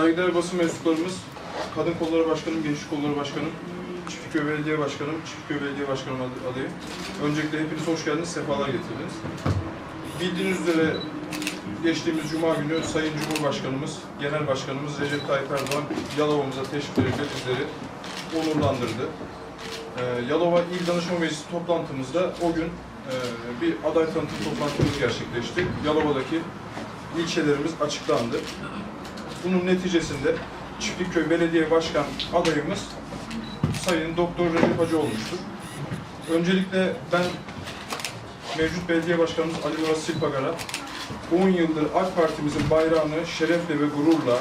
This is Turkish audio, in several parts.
Saygıdeğer basın mensuplarımız, Kadın Kolları Başkanım, Gençlik Kolları Başkanım, Çiftliköy Belediye Başkanım, Çiftliköy Belediye Başkanım adayım. Öncelikle hepiniz hoş geldiniz, sefalar getirdiniz. Bildiğiniz üzere geçtiğimiz Cuma günü Sayın Cumhurbaşkanımız, Genel Başkanımız Recep Tayyip Erdoğan Yalova'mıza teşrifleriyle bizleri onurlandırdı. Ee, Yalova İl Danışma Meclisi toplantımızda o gün e, bir aday tanıtım toplantımız gerçekleşti. Yalova'daki ilçelerimiz açıklandı. Bunun neticesinde Çiftlikköy Belediye Başkan adayımız Sayın Doktor Recep Hacı olmuştur. Öncelikle ben mevcut belediye başkanımız Ali Murat Silpagar'a 10 yıldır AK Partimizin bayrağını şerefle ve gururla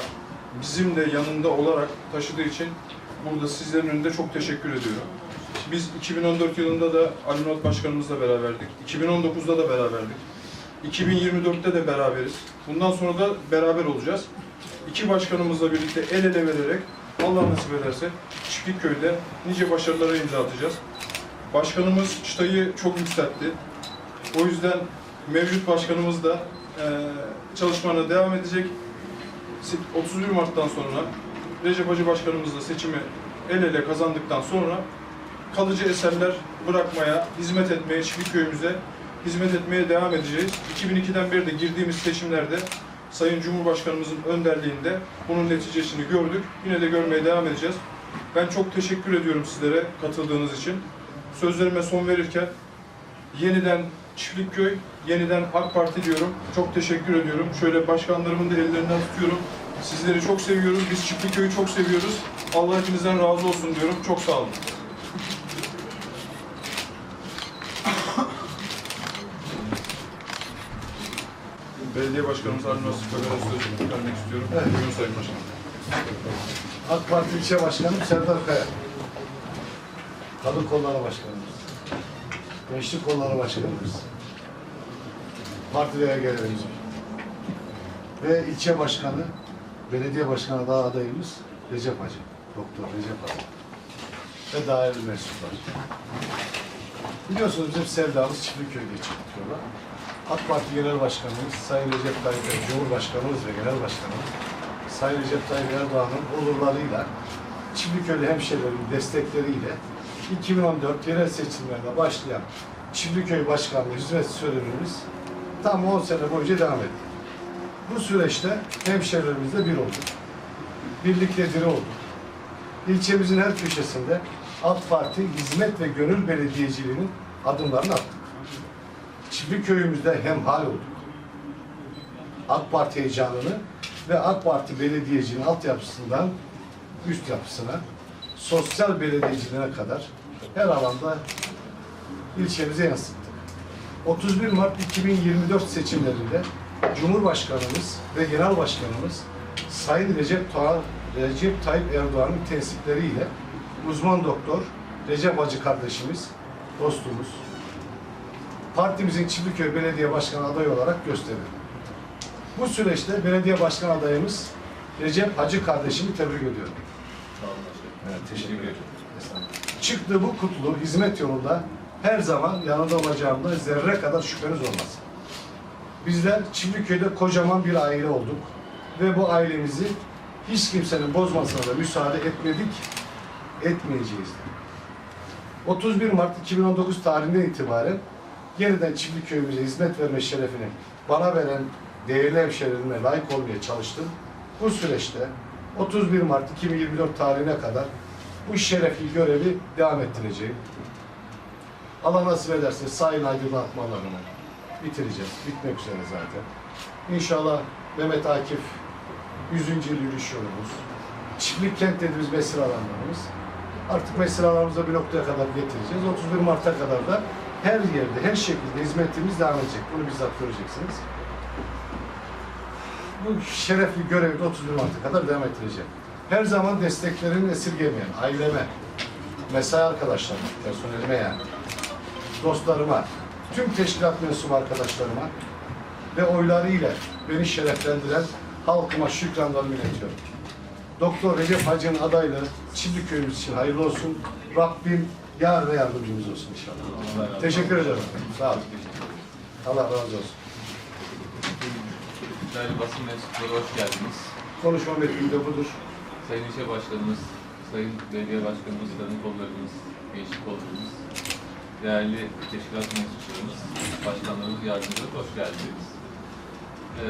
bizim de yanında olarak taşıdığı için burada sizlerin önünde çok teşekkür ediyorum. Biz 2014 yılında da Ali Murat Başkanımızla beraberdik. 2019'da da beraberdik. 2024'te de beraberiz. Bundan sonra da beraber olacağız. İki başkanımızla birlikte el ele vererek Allah nasip ederse Çiftlikköy'de nice başarılara imza atacağız. Başkanımız çıtayı çok yükseltti. O yüzden mevcut başkanımız da eee çalışmalarına devam edecek. 31 Mart'tan sonra Recep Hacı Başkanımızla seçimi el ele kazandıktan sonra kalıcı eserler bırakmaya, hizmet etmeye, Çiftlikköy'ümüze hizmet etmeye devam edeceğiz. 2002'den beri de girdiğimiz seçimlerde Sayın Cumhurbaşkanımızın önderliğinde bunun neticesini gördük. Yine de görmeye devam edeceğiz. Ben çok teşekkür ediyorum sizlere katıldığınız için. Sözlerime son verirken yeniden Çiftlikköy, yeniden AK Parti diyorum. Çok teşekkür ediyorum. Şöyle başkanlarımın da ellerinden tutuyorum. Sizleri çok seviyoruz. Biz Çiftlikköy'ü çok seviyoruz. Allah hepinizden razı olsun diyorum. Çok sağ olun. Belediye Başkanımız Ali Nasip Bakan'a söz vermek istiyorum. Evet. Buyurun Sayın Başkanım. AK Parti İlçe Başkanım Serdar Kaya. Kadın Kolları Başkanımız. Gençlik Kolları Başkanımız. Parti delegelerimiz. Ve ilçe başkanı, belediye başkanı daha adayımız Recep Hacı. Doktor Recep Hacı. Ve daireli mensuplar. Biliyorsunuz bizim sevdamız Çiftliköy'de çıkıyorlar. AK Parti Genel Başkanımız Sayın Recep Tayyip Erdoğan, Cumhurbaşkanımız ve Genel Başkanımız Sayın Recep Tayyip Erdoğan'ın olurlarıyla Çiftliköy'lü hemşehrilerin destekleriyle 2014 yerel seçimlerde başlayan Çiftliköy Başkanlığı hizmet sürelerimiz tam 10 sene boyunca devam etti. Bu süreçte hemşehrilerimizle bir olduk. Birlikte diri olduk. İlçemizin her köşesinde AK Parti hizmet ve gönül belediyeciliğinin adımlarını attık. Çiftlik köyümüzde hemhal olduk. AK Parti heyecanını ve AK Parti belediyeciliğinin altyapısından üst yapısına, sosyal belediyeciliğine kadar her alanda ilçemize yansıttık. 31 Mart 2024 seçimlerinde Cumhurbaşkanımız ve Genel Başkanımız Sayın Recep, Ta Recep Tayyip Erdoğan'ın tensipleriyle uzman doktor Recep Hacı kardeşimiz, dostumuz, partimizin Çiftliköy Belediye Başkanı adayı olarak gösterildi. Bu süreçte belediye başkan adayımız Recep Hacı kardeşimi tebrik ediyorum. Evet, teşekkür ederim. Çıktığı bu kutlu hizmet yolunda her zaman yanında olacağımda zerre kadar şüpheniz olmasın. Bizler Çiftliköy'de kocaman bir aile olduk ve bu ailemizi hiç kimsenin bozmasına da müsaade etmedik, etmeyeceğiz. de. 31 Mart 2019 tarihinden itibaren yeniden Çiftliköy'ümüze hizmet verme şerefini bana veren değerli hemşehrilerime layık olmaya çalıştım. Bu süreçte 31 Mart 2024 tarihine kadar bu şerefli görevi devam ettireceğim. Allah nasip ederse sahil aydınlatmalarını bitireceğiz. Bitmek üzere zaten. İnşallah Mehmet Akif 100. yıl yürüyüş yolumuz. Çiftlik kent dediğimiz mesir alanlarımız. Artık alanlarımızı bir noktaya kadar getireceğiz. 31 Mart'a kadar da her yerde, her şekilde hizmetimiz devam edecek. Bunu bizzat göreceksiniz. Bu şerefli görevi de 31 Mart'a kadar devam ettireceğim. Her zaman desteklerini esirgemeyen aileme, mesai arkadaşlarıma, personelime yani, dostlarıma, tüm teşkilat mensubu arkadaşlarıma ve oylarıyla beni şereflendiren halkıma şükranlarımı iletiyorum. Doktor Recep Hacı'nın adaylığı Çiftlik köyümüz için hayırlı olsun. Rabbim yar ve yardımcımız olsun inşallah. Teşekkür ederim. Sağ olun. Allah razı olsun. Değerli basın mensupları hoş geldiniz. Konuşma metninde budur. Sayın İlçe Başkanımız, Sayın Belediye Başkanımız, Kadın Kollarımız, Gençlik Kollarımız, değerli teşkilat mensuplarımız, başkanlarımız, yardımcılarımız hoş geldiniz. Ee,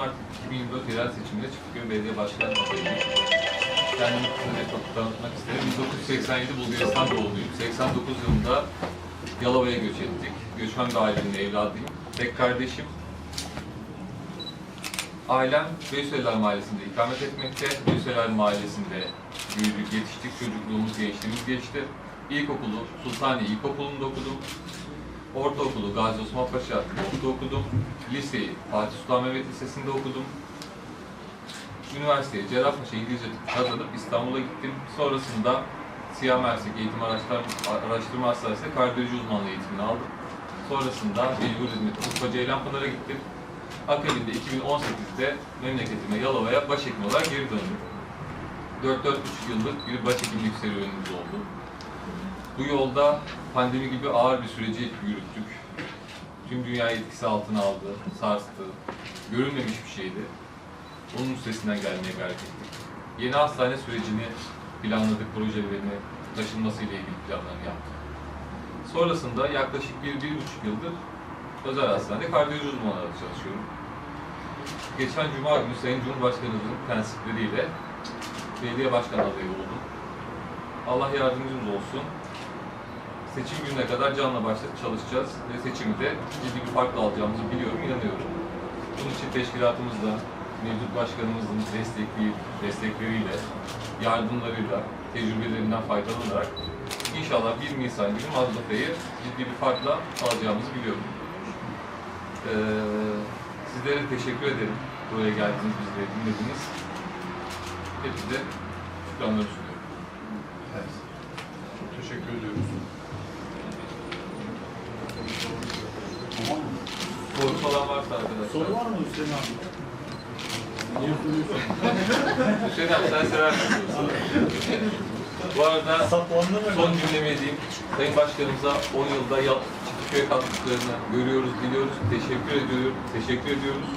artık 2024 yerel seçiminde Çiftliköy Belediye Başkanı adayıyım. Kendimi kısaca tanıtmak isterim. 1987 Bulgaristan doğumluyum. 89 yılında Yalova'ya göç ettik. Göçmen bir ailenin evladıyım. Tek kardeşim, Ailem Beyseler Mahallesi'nde ikamet etmekte. Beyseler Mahallesi'nde büyüdük, yetiştik, çocukluğumuz, gençliğimiz geçti. İlkokulu Sultaniye İlkokulu'nda okudum. Ortaokulu Gazi Osman Paşa Okulu'da okudum. Liseyi Fatih Sultan Mehmet Lisesi'nde okudum. Üniversiteye Cerrahpaşa İngilizce kazanıp İstanbul'a gittim. Sonrasında Siyah Mersek Eğitim Araştırma, Araştırma Hastanesi'nde kardiyoloji uzmanlığı eğitimini aldım. Sonrasında Mecbur Hizmeti Urfa Ceylanpınar'a gittim. Akabinde 2018'de memleketime Yalova'ya başhekim olarak geri döndüm. 4-4,5 yıllık bir başhekimlik serüvenimiz oldu. Bu yolda pandemi gibi ağır bir süreci yürüttük. Tüm dünyayı etkisi altına aldı, sarstı. Görülmemiş bir şeydi. Onun üstesinden gelmeye gayret ettik. Yeni hastane sürecini planladık, projelerini taşınmasıyla ilgili planlarını yaptık. Sonrasında yaklaşık bir, bir buçuk yıldır özel hastanede kardiyoloji uzmanı olarak çalışıyorum. Geçen Cuma günü Sayın Cumhurbaşkanımızın tensipleriyle belediye başkan adayı oldum. Allah yardımcımız olsun. Seçim gününe kadar canla başla çalışacağız ve seçimde ciddi bir farkla alacağımızı biliyorum, inanıyorum. Bunun için teşkilatımızla, mevcut başkanımızın destekli, destekleriyle, yardımlarıyla, tecrübelerinden faydalanarak inşallah 1 Nisan günü Mazlufa'yı ciddi bir farkla alacağımızı biliyorum. Ee, sizlere teşekkür ederim. Buraya geldiniz, bizleri dinlediniz. Hepinize şükranları sunuyorum. Evet. Çok teşekkür ediyoruz. Soru falan varsa arkadaşlar. Soru var mı Hüseyin abi? Hüseyin abi sen seversin sorusu. Bu arada son cümlemi edeyim. Sayın Başkanımıza 10 yılda yap, Çiftlikköy katkılarını görüyoruz, biliyoruz. Teşekkür ediyorum, teşekkür ediyoruz.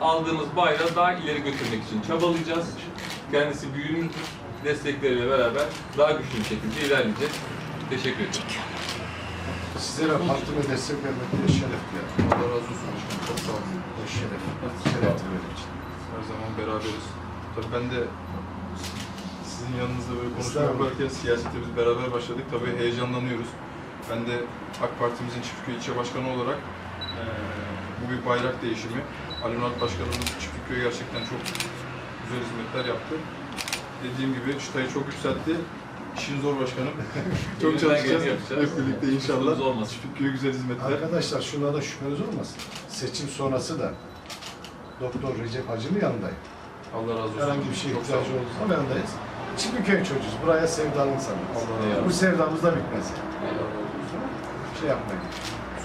Aldığımız bayrağı daha ileri götürmek için çabalayacağız. Kendisi büyüğümüzdür. Destekleriyle beraber daha güçlü bir şekilde ilerleyeceğiz. Teşekkür ederim. Sizlere partime destek vermek bir şeref ya. Allah razı olsun başkanım. Çok sağ olun. Şeref. Şereftir benim için. Her zaman beraberiz. Tabii ben de sizin yanınızda böyle konuşma yaparken siyasete biz beraber başladık. Tabii heyecanlanıyoruz. Ben de AK Parti'mizin Çiftliköy ilçe başkanı olarak eee, bu bir bayrak değişimi. Ali Murat Başkanımız Çiftliköy'e gerçekten çok güzel hizmetler yaptı. Dediğim gibi çıtayı çok yükseltti. İşin zor başkanım. çok çalışacağız. Hep birlikte inşallah. Kusurumuz olmasın. Çiftliköy'e güzel hizmetler. Arkadaşlar şunlarda da şüpheniz olmasın. Seçim sonrası da Doktor Recep Hacı'nın yanındayım. Allah razı olsun. Herhangi bir şey Çok ihtiyacı olduğu zaman yanındayız. Çiftliköy çocuğuz. Buraya sevdalı insanlarız. Allah razı olsun. Bu sevdamız da bitmez. yani. Allah razı olsun. Bir şey yapmayın.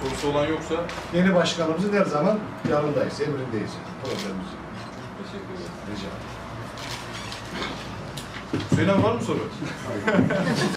Sorusu olan yoksa Yeni başkanımızın her zaman yanındayız. Emrindeyiz. Problemimiz yok. Teşekkür ederim. Rica ederim. Abi var mı soru?